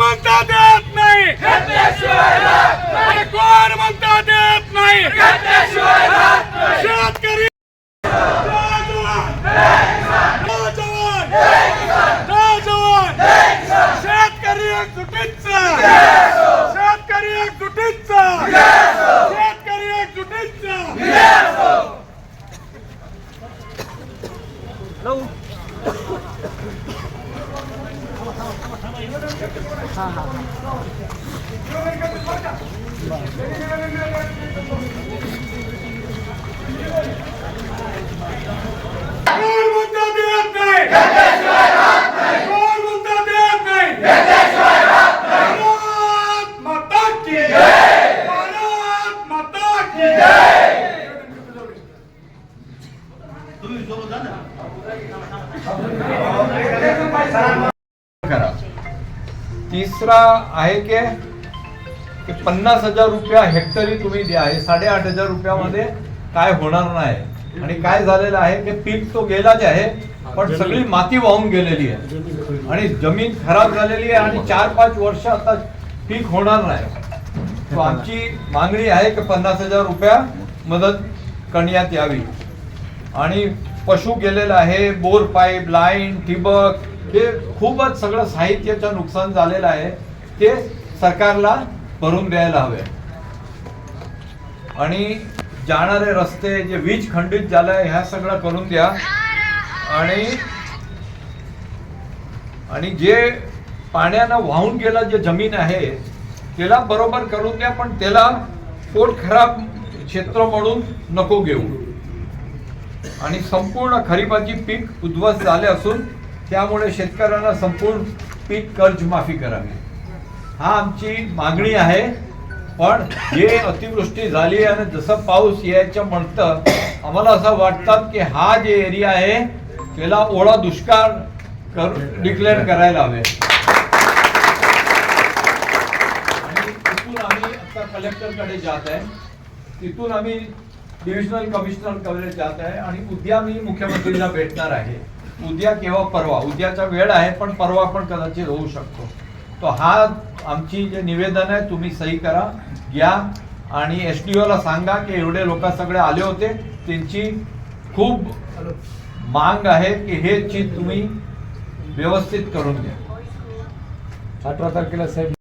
म्हणता देत नाही. कोण म्हणता देत नाही? शेतकरी शेतकरी एक तुटीचा शेतकरी एक तुटीचा शेतकरी एक तुटीचा No. हाँ हाँ हाँ करा. तिसरा आहे की की पन्नास हजार रुपया हेक्टरी तुम्ही द्या. हे साडेआठ हजार रुपयामध्ये काय होणार नाही. आणि काय झालेलं आहे की पीक तो गेलाच आहे पण सगळी माती वाहून गेलेली आहे. आणि जमीन खराब झालेली आहे आणि चार पाच वर्ष आता पीक होणार नाही. तो आमची मागणी आहे की पन्नास हजार रुपया मदत करण्यात यावी. आणि पशु गेलेलं आहे बोर पाईप लाईन ठिबक हे खूपच सगळं साहित्याचं नुकसान झालेलं आहे. ते सरकारला भरून द्यायला हवे. आणि जाणारे रस्ते जे वीज खंडित झालंय ह्या सगळं करून द्या. आणि आणि जे पाण्यानं वाहून गेलं जे जमीन आहे त्याला बरोबर करून द्या पण त्याला पोट खराब क्षेत्र म्हणून नको घेऊ. आणि संपूर्ण खरीपाची पीक उद्ध्वस्त झाले असून त्यामुळे शेतकऱ्यांना संपूर्ण पीक कर्ज माफी करावी. हा आमची मागणी आहे. पण जे अतिवृष्टी झाली आणि जसं पाऊस यायचं म्हणतं आम्हाला असं वाटतं की हा जे एरिया आहे त्याला ओळा दुष्काळ कर डिक्लेअर करायला हवे. आणि तिथून आम्ही आता कलेक्टरकडे जात आहे. तिथून आम्ही डिव्हिजनल कमिशनरकडे जात आहे आणि उद्या मी मुख्यमंत्रीला भेटणार आहे. उद्या किंवा परवा? उद्याचा वेळ आहे पण परवा पण कदाचित होऊ शकतो. तो हा आमची जे निवेदन आहे तुम्ही सही करा घ्या आणि एस टी ओला सांगा की एवढे लोक सगळे आले होते. त्यांची खूप मांग आहे की हे चीज तुम्ही व्यवस्थित करून घ्या. अठरा तारखेला साहेब